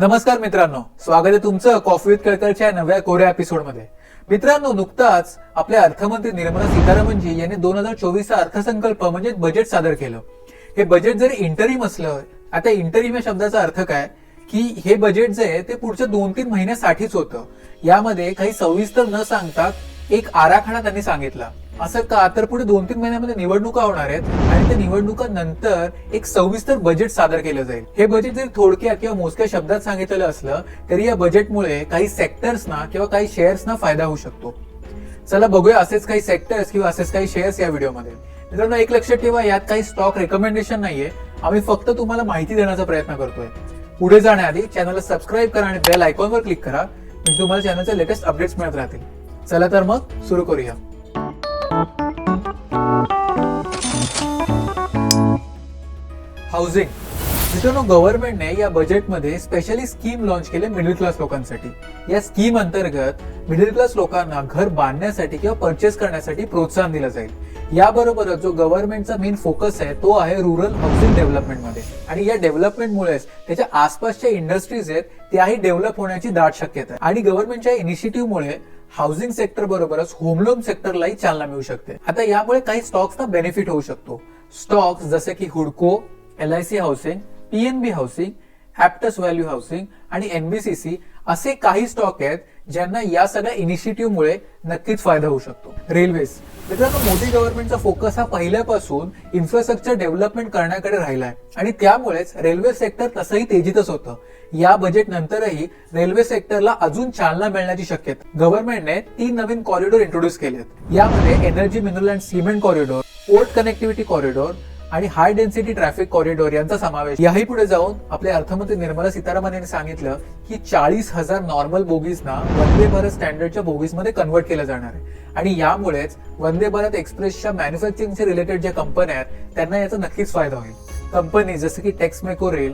नमस्कार मित्रांनो स्वागत आहे तुमचं कॉफी विथ कळकळच्या नव्या कोऱ्या एपिसोडमध्ये. मित्रांनो नुकताच आपल्या अर्थमंत्री निर्मला सीतारामनजी यांनी दोन हजार चोवीसचा अर्थसंकल्प म्हणजे बजेट सादर केलं. हे बजेट जरी इंटरिम असलं आता इंटरिम या शब्दाचा अर्थ काय? की हे बजेट जे आहे ते पुढच्या दोन तीन महिन्यासाठीच होतं. यामध्ये काही सविस्तर न सांगता एक आराखडा त्यांनी सांगितला. असं का? तर पुढे दोन तीन महिन्यामध्ये निवडणुका होणार आहेत आणि त्या निवडणुकांनंतर एक सविस्तर बजेट सादर केलं जाईल. हे बजेट जरी थोडक्या किंवा मोजक्या शब्दात सांगितलेलं असलं तरी या बजेटमुळे काही सेक्टर्सना किंवा काही शेअर्सना फायदा होऊ शकतो. चला बघूया असेच काही सेक्टर्स किंवा असेच काही शेअर्स या व्हिडिओमध्ये मित्रांनो एक लक्षात ठेवा यात काही स्टॉक रेकमेंडेशन नाहीये. आम्ही फक्त तुम्हाला माहिती देण्याचा प्रयत्न करतोय. पुढे जाण्याआधी चॅनलला सबस्क्राईब करा आणि बेल आयकॉनवर क्लिक करा. म्हणजे तुम्हाला चॅनलचे लेटेस्ट अपडेट्स मिळत राहतील. चला तर मग सुरू करूया. हाऊसिंग. मित्रांनो गव्हर्नमेंटने या बजेटमध्ये स्पेशली स्कीम लॉन्च केले मिडल क्लास लोकांसाठी. या स्कीम अंतर्गत मिडल क्लास लोकांना घर बांधण्यासाठी किंवा परचेस करण्यासाठी प्रोत्साहन दिलं जाईल. याबरोबरच जो गव्हर्नमेंटचा मेन फोकस आहे तो आहे रुरल हाऊसिंग डेव्हलपमेंटमध्ये आणि या डेव्हलपमेंटमुळेच त्याच्या आसपासच्या इंडस्ट्रीज आहेत त्याही डेव्हलप होण्याची दाट शक्यता आहे. आणि गव्हर्नमेंटच्या इनिशिएटिव्हमुळे हाऊसिंग सेक्टर बरोबरच होम लोन सेक्टरलाही चालना मिळू शकते. आता यामुळे काही स्टॉक्सना बेनिफिट होऊ शकतो. स्टॉक्स जसे की Hudco L I C housing PNB housing Aptus value housing आणि एनबीसीसी असे काही स्टॉक आहेत ज्यांना या सगळ्या इनिशिएटिव्हमुळे नक्कीच फायदा होऊ शकतो. रेल्वेज. मित्रांनो मोदी गव्हर्नमेंटचा फोकस हा पहिल्यापासून इन्फ्रास्ट्रक्चर डेव्हलपमेंट करण्याकडे राहिलाय आणि त्यामुळेच रेल्वे सेक्टर तसंही तेजीतच होतं. या बजेट नंतरही रेल्वे सेक्टरला अजून चालना मिळण्याची शक्यता गव्हर्नमेंटने तीन नवीन कॉरिडॉर इंट्रोड्यूस केलेत. यामध्ये energy mineral and cement corridor port connectivity corridor आणि हाय डेन्सिटी ट्रॅफिक कॉरिडॉर यांचा समावेश. याही पुढे जाऊन आपले अर्थमंत्री निर्मला सीतारामन यांनी सांगितलं की चाळीस हजार नॉर्मल बोगीजना वंदे भारत स्टँडर्डच्या बोगीजमध्ये कन्वर्ट केलं जाणार आहे. आणि यामुळेच वंदे भारत एक्सप्रेसच्या मॅन्युफॅक्चरिंगच्या रिलेटेड ज्या कंपन्या आहेत त्यांना याचा नक्कीच फायदा होईल. कंपनी जसं की Texmaco rail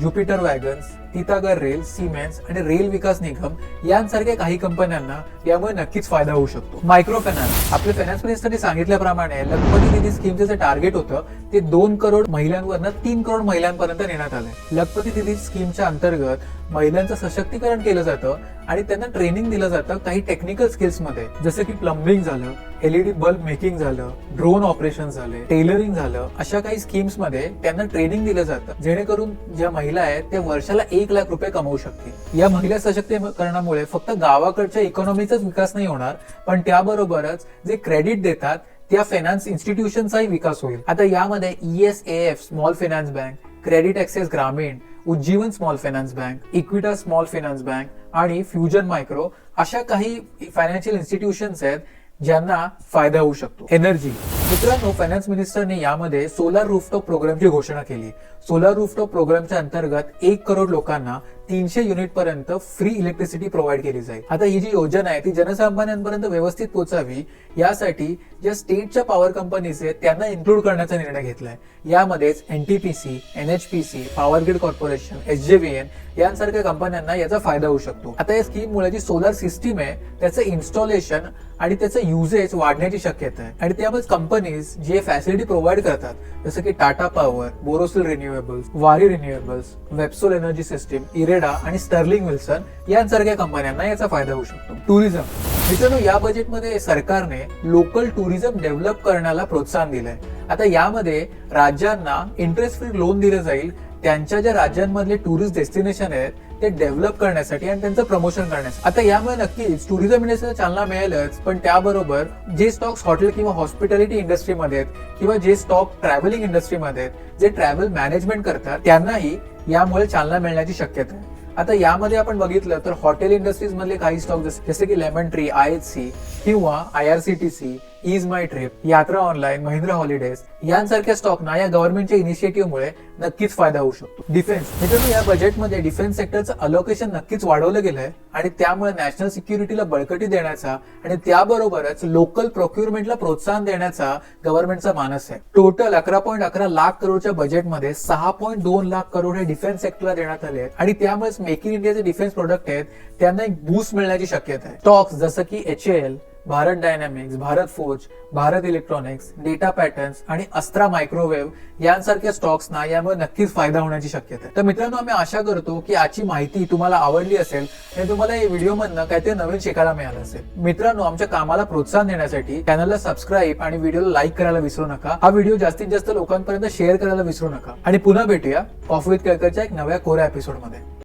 Jupiter wagons Titagarh rail cements आणि रेल विकास निगम यांसारख्या काही कंपन्यांना यामुळे नक्कीच फायदा होऊ शकतो. मायक्रो फायनान्स आपले फायनान्स मिनिस्टरने सांगितल्याप्रमाणे लखपती निधी स्कीमचं जे टार्गेट होतं ते दोन करोड महिलांवरनं तीन करोड महिलांपर्यंत नेण्यात आलंय. लखपती निधी स्कीमच्या अंतर्गत महिलांचं सशक्तीकरण केलं जातं आणि त्यांना ट्रेनिंग दिलं जातं काही टेक्निकल स्किल्समध्ये. जसं की प्लंबिंग झालं एलईडी बल्ब मेकिंग झालं ड्रोन ऑपरेशन झाले टेलरिंग झालं अशा काही स्कीम्समध्ये त्यांना ट्रेनिंग दिलं जातं. जेणेकरून ज्या महिला आहेत त्या वर्षाला एक लाख रुपये कमवू शकतील. या महिला सशक्तीकरणामुळे फक्त गावाकडच्या इकॉनॉमीचाच विकास नाही होणार पण त्याबरोबरच जे क्रेडिट देतात त्या फायनान्स इन्स्टिट्यूशनचाही विकास होईल. आता यामध्ये E ESAF small finance bank credit access Grameen Ujjivan small finance bank Equitas small finance bank आणि फ्युजन मायक्रो अशा काही फायनान्शियल इन्स्टिट्यूशन्स आहेत ज्यांना फायदा होऊ शकतो. एनर्जी मित्रांनो फायनान्स मिनिस्टरने यामध्ये सोलार रूफटॉप प्रोग्रामची घोषणा केली. सोलार रूफटॉप प्रोग्रामच्या अंतर्गत एक करोड लोकांना तीनशे युनिट पर्यंत फ्री इलेक्ट्रिसिटी प्रोव्हाइड केली जाईल. आता ही जी योजना आहे ती जनसामान्यांपर्यंत व्यवस्थित पोहोचावी यासाठी ज्या स्टेटच्या पॉवर कंपनीज आहेत त्यांना इन्क्लूड करण्याचा निर्णय घेतलाय. यामध्येच NTPC NHPC power grid corporation SJVN यांसारख्या कंपन्यांना याचा फायदा होऊ शकतो. आता या स्कीममुळे जी सोलर सिस्टीम आहे त्याचं इन्स्टॉलेशन आणि त्याचं युजेज वाढण्याची शक्यता आहे. आणि त्यामुळे कंपनीज जे फॅसिलिटी प्रोव्हाइड करतात जसं की Tata power Borosil renewables Waaree renewables Websol energy system IREDA आणि स्टर्लिंग विल्सन यांसारख्या कंपन्यांना याचा फायदा होऊ शकतो. टुरिझम मित्रांनो या बजेटमध्ये सरकारने लोकल टुरिझम डेव्हलप करण्याला प्रोत्साहन दिलंय. आता यामध्ये राज्यांना इंटरेस्ट फ्री लोन दिलं जाईल त्यांच्या ज्या राज्यांमधले टुरिस्ट डेस्टिनेशन आहेत ते डेव्हलप करण्यासाठी आणि त्यांचं प्रमोशन करण्यासाठी. आता यामुळे नक्कीच टुरिझम इंडस्ट्रीला चालना मिळेलच पण त्याबरोबर जे स्टॉक्स हॉटेल किंवा हॉस्पिटॅलिटी इंडस्ट्रीमध्ये आहेत किंवा जे स्टॉक ट्रॅव्हलिंग इंडस्ट्रीमध्ये आहेत जे ट्रॅव्हल मॅनेजमेंट करतात त्यांनाही यामुळे चालना मिळण्याची शक्यता आहे. आता यामध्ये आपण बघितलं तर हॉटेल इंडस्ट्रीज मधले काही स्टॉक जसे की lemon tree I H C किंवा I R C T C ease my trip Yatra online Mahindra holidays यांसारख्या स्टॉकना या गव्हर्नमेंटच्या इनिशिएटिव्हमुळे नक्कीच फायदा होऊ शकतो. डिफेन्स मित्रांनो या बजेटमध्ये डिफेन्स सेक्टरचं अलोकेशन नक्कीच वाढवलं गेलंय आणि त्यामुळे नॅशनल सिक्युरिटीला बळकटी देण्याचा आणि त्याबरोबरच लोकल प्रोक्युरमेंटला प्रोत्साहन देण्याचा गव्हर्नमेंटचा मानस आहे. टोटल अकरा पॉईंट अकरा लाख करोडच्या बजेटमध्ये सहा पॉईंट दोन लाख करोड हे डिफेन्स सेक्टरला देण्यात आले आहेत आणि त्यामुळेच मेक इन इंडियाचे डिफेन्स प्रोडक्ट आहेत त्यांना एक बूस्ट मिळण्याची शक्यता आहे. स्टॉक्स जसं की H L Bharat dynamics Bharat forge Bharat electronics data patterns आणि अस्त्रा मायक्रोवेव्ह यांसारख्या स्टॉक्सना यामुळे नक्कीच फायदा होण्याची शक्यता आहे. तर मित्रांनो आम्ही आशा करतो की आजची माहिती तुम्हाला आवडली असेल आणि तुम्हाला या व्हिडिओ मधनं काहीतरी नवीन शिकायला मिळालं असेल. मित्रांनो आमच्या कामाला प्रोत्साहन देण्यासाठी चॅनलला सबस्क्राईब आणि व्हिडिओला लाईक करायला विसरू नका. हा व्हिडिओ जास्तीत जास्त लोकांपर्यंत शेअर करायला विसरू नका. आणि पुन्हा भेटूया कॉफी विथ केळकरच्या एक नव्या कोऱ्या एपिसोडमध्ये